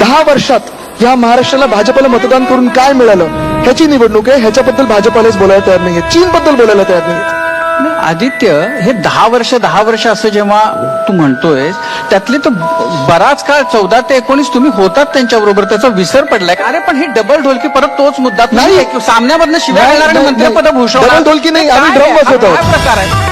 दहा वर्षात या महाराष्ट्राला भाजपला मतदान करून काय मिळालं? ह्याची निवडणूक आहे. ह्याच्याबद्दल भाजपालाच बोलायला तयार नाहीये. चीन बद्दल बोलायला तयार नाहीये. नाही, आदित्य हे दहा वर्ष दहा वर्ष असं जेव्हा तू म्हणतोय त्यातले तर बराच काळ चौदा ते एकोणीस तुम्ही होतात त्यांच्याबरोबर त्याचा विसर पडलाय अरे पण ही डबल ढोलकी परत तोच मुद्दा नाही. सामन्यामधनं शिवाय मंत्रिपद नाही. भूषवणार. डबल ढोलकी नाही, आम्ही ड्रम? वाजवत प्रकार आहे?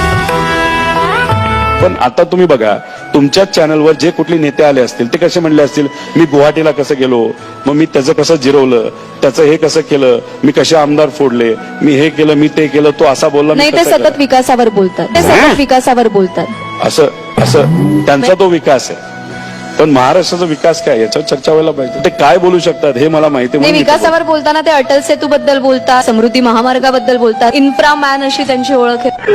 पण आता तुम्ही बघा तुमच्याच चॅनलवर जे कुठले नेते आले असतील ते कसे म्हणले असतील मी गुवाहाटीला कसं गेलो मग मी त्याचं कसं जिरवलं त्याचं हे कसं केलं मी कसे आमदार फोडले मी हे केलं मी ते केलं तो असा बोलला नाही ते सतत. विकासावर बोलतात. ते सतत विकासावर बोलतात. असं असं त्यांचा तो विकास आहे. पण महाराष्ट्राचा विकास काय याच्यावर चर्चा व्हायला पाहिजे. ते काय बोलू शकतात हे मला माहिती विकासावर बोलताना ते अटल सेतू बद्दल बोलतात समृद्धी महामार्गाबद्दल बोलतात. इन्फ्रा मॅन अशी त्यांची ओळख आहे.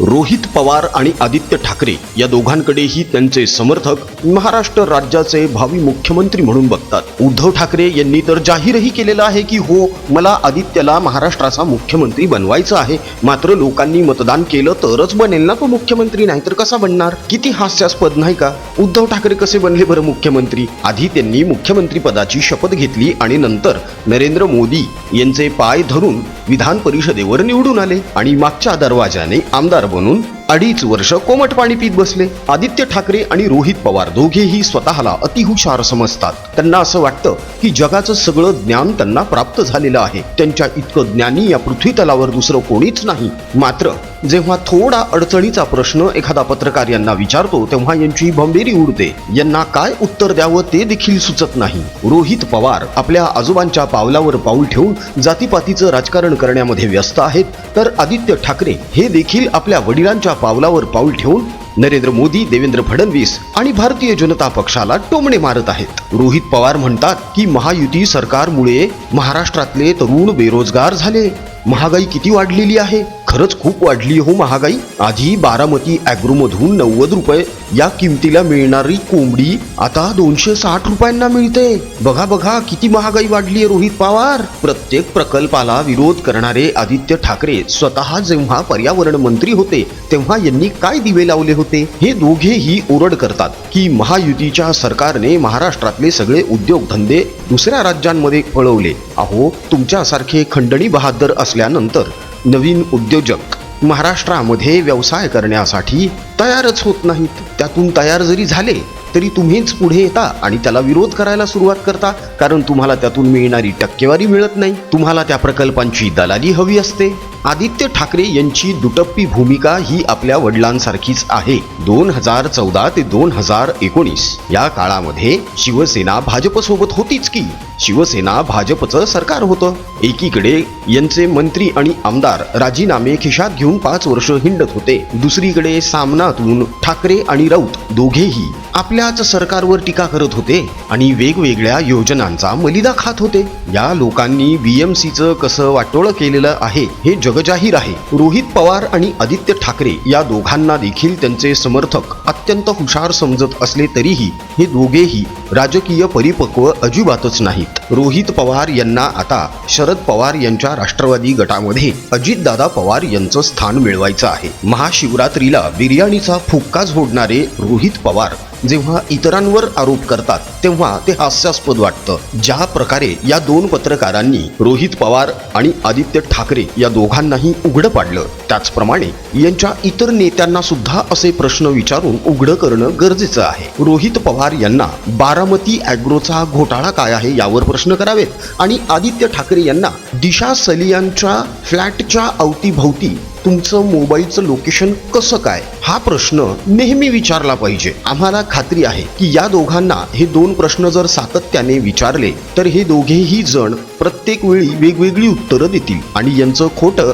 रोहित पवार आणि आदित्य ठाकरे या दोघांकडेही त्यांचे समर्थक महाराष्ट्र राज्याचे भावी मुख्यमंत्री म्हणून बघतात. उद्धव ठाकरे यांनी तर जाहीरही केलेलं आहे की हो मला आदित्यला महाराष्ट्राचा मुख्यमंत्री बनवायचं आहे. मात्र लोकांनी मतदान केलं तरच बनेल ना तो मुख्यमंत्री नाही तर कसा बनणार? किती हास्यास्पद नाही का? उद्धव ठाकरे कसे बनले बरं मुख्यमंत्री? आधी त्यांनी मुख्यमंत्री पदाची शपथ घेतली आणि नंतर नरेंद्र मोदी यांचे पाय धरून विधान परिषदेवर निवडून आले. आणि मागच्या दरवाजाने आमदार बनून अडीच वर्ष कोमट पाणी पीत बसले. आदित्य ठाकरे आणि रोहित पवार दोघेही स्वतःला अतिहुशार समजतात. त्यांना असं वाटतं की जगाचं सगळं ज्ञान त्यांना प्राप्त झालेलं आहे. त्यांच्या इतकं ज्ञानी या पृथ्वी तलावर दुसरं कोणीच नाही. मात्र जेव्हा थोडा अडचणीचा प्रश्न एखादा पत्रकार यांना विचारतो तेव्हा यांची भंबेरी उडते. यांना काय उत्तर द्यावं ते देखील सुचत नाही. रोहित पवार आपल्या आजोबांच्या पावलावर पाऊल ठेवून जातीपातीचं राजकारण करण्यामध्ये व्यस्त आहेत तर आदित्य ठाकरे हे देखील आपल्या वडिलांच्या पावलावर पाऊल ठेवून नरेंद्र मोदी देवेंद्र फडणवीस आणि भारतीय जनता पक्षाला टोमणे मारत आहेत. रोहित पवार म्हणतात की महायुती सरकारमुळे महाराष्ट्रातले तरुण बेरोजगार झाले. महागाई किती वाढलेली आहे? खरंच खूप वाढली हो महागाई. आधी बारामती अॅग्रोमधून नव्वद रुपये या किमतीला मिळणारी कोंबडी आता दोनशे साठ रुपयांना मिळते. बघा बघा किती महागाई वाढली आहे रोहित पवार. प्रत्येक प्रकल्पाला विरोध करणारे आदित्य ठाकरे स्वतः जेव्हा पर्यावरण मंत्री होते तेव्हा यांनी काय दिवे लावले होते? हे दोघेही ओरड करतात की महायुतीच्या सरकारने महाराष्ट्रातले सगळे उद्योगधंदे दुसऱ्या राज्यांमध्ये पळवले. अहो तुमच्यासारखे खंडणी बहादर असल्यानंतर नवीन उद्योजक महाराष्ट्रामध्ये व्यवसाय करण्यासाठी तयारच होत नाहीत. त्यातून तयार जरी झाले तरी तुम्हीच पुढे येता आणि त्याला विरोध करायला सुरुवात करता कारण तुम्हाला त्यातून मिळणारी टक्केवारी मिळत नाही. तुम्हाला त्या प्रकल्पांची दलाली हवी असते. आदित्य ठाकरे यांची दुटप्पी भूमिका ही आपल्या वडिलांसारखीच आहे. दोन हजार चौदा ते दोन हजार एकोणीस. या काळामध्ये शिवसेना भाजप सोबत होतीच की. शिवसेना भाजपचं सरकार होतं. एकीकडे यांचे मंत्री आणि आमदार राजीनामे खिशात घेऊन पाच वर्ष हिंडत होते. दुसरीकडे सामनातून ठाकरे आणि राऊत दोघेही आपल्या आपल्याच सरकारवर टीका करत होते आणि वेगवेगळ्या योजनांचा मलिदा खात होते. या लोकांनी बीएमसीचं कसं वाटोळं केलेलं आहे हे जगजाहीर आहे. रोहित पवार आणि आदित्य ठाकरे या दोघांना देखील त्यांचे समर्थक अत्यंत हुशार समजत असले तरीही हे दोघेही राजकीय परिपक्व अजिबातच नाहीत. रोहित पवार यांना आता शरद पवार यांच्या राष्ट्रवादी गटामध्ये अजितदादा पवार यांचं स्थान मिळवायचं आहे. महाशिवरात्रीला बिर्याणीचा फुक्का झोडणारे रोहित पवार जेव्हा इतरांवर आरोप करतात तेव्हा ते हास्यास्पद वाटतं. ज्या प्रकारे या दोन पत्रकारांनी रोहित पवार आणि आदित्य ठाकरे या दोघांनाही उघडं पाडलं त्याचप्रमाणे यांच्या इतर नेत्यांना सुद्धा असे प्रश्न विचारून उघडं करणं गरजेचं आहे. रोहित पवार यांना बारामती अॅग्रोचा घोटाळा काय आहे यावर प्रश्न करावेत आणि आदित्य ठाकरे यांना दिशा सलियांच्या फ्लॅटच्या अवतीभवती तुमचं मोबाईलचं लोकेशन कसं काय? हा प्रश्न नेहमी विचारला पाहिजे. आम्हाला खात्री आहे की या दोघांना हे दोन प्रश्न जर सातत्याने विचारले तर हे दोघेही जण प्रत्येक वेळी वेगवेगळी उत्तरं देतील आणि यांचं खोटं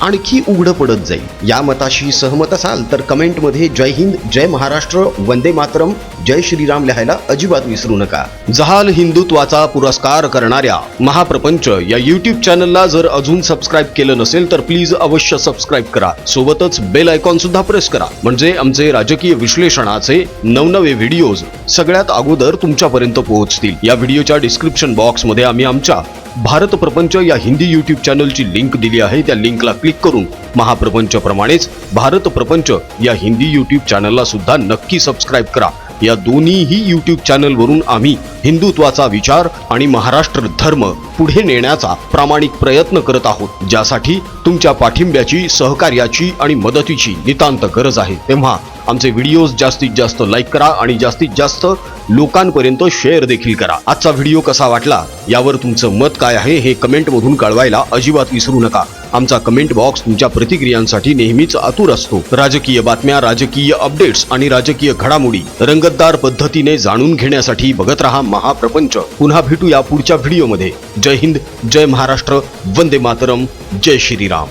आणखी उघडं पडत जाईल. या मताशी सहमत असाल तर कमेंटमध्ये जय हिंद जय महाराष्ट्र वंदे मातरम जय श्रीराम लिहायला अजिबात विसरू नका. जहाल हिंदुत्वाचा पुरस्कार करणाऱ्या महाप्रपंच या युट्यूब चॅनलला जर अजून सबस्क्राईब केलं नसेल तर प्लीज अवश्य सबस्क्राईब करा. सोबतच बेल आयकॉन सुद्धा प्रेस करा. म्हणजे आमचे राजकीय विश्लेषणाचे नवनवे व्हिडिओज सगळ्यात अगोदर तुमच्यापर्यंत पोहोचतील. या व्हिडिओच्या डिस्क्रिप्शन बॉक्समध्ये आम्ही आमच्या भारत प्रपंच या हिंदी युट्यूब चॅनलची लिंक दिली आहे. त्या लिंकला क्लिक क्लिक करून महाप्रपंच प्रमाणेच भारत प्रपंच या हिंदी युट्यूब चॅनलला सुद्धा नक्की सबस्क्राईब करा. या दोन्हीही युट्यूब चॅनलवरून आम्ही हिंदुत्वाचा विचार आणि महाराष्ट्र धर्म पुढे नेण्याचा प्रामाणिक प्रयत्न करत आहोत ज्यासाठी तुमच्या पाठिंब्याची सहकार्याची आणि मदतीची नितांत गरज आहे. तेव्हा आमचे व्हिडिओज जास्तीत जास्त लाईक करा आणि जास्तीत जास्त लोकांपर्यंत शेअर देखील करा. आजचा व्हिडिओ कसा वाटला? यावर तुमचं मत काय आहे हे कमेंटमधून कळवायला अजिबात विसरू नका. आमचा कमेंट बॉक्स तुमच्या प्रतिक्रियांसाठी नेहमीच आतुर असतो. राजकीय बातम्या राजकीय अपडेट्स आणि राजकीय घडामोडी रंगतदार पद्धतीने जाणून घेण्यासाठी बघत रहा महाप्रपंच. पुन्हा भेटूया पुढच्या व्हिडिओमध्ये. जय हिंद जय महाराष्ट्र वंदे मातरम जय श्रीराम.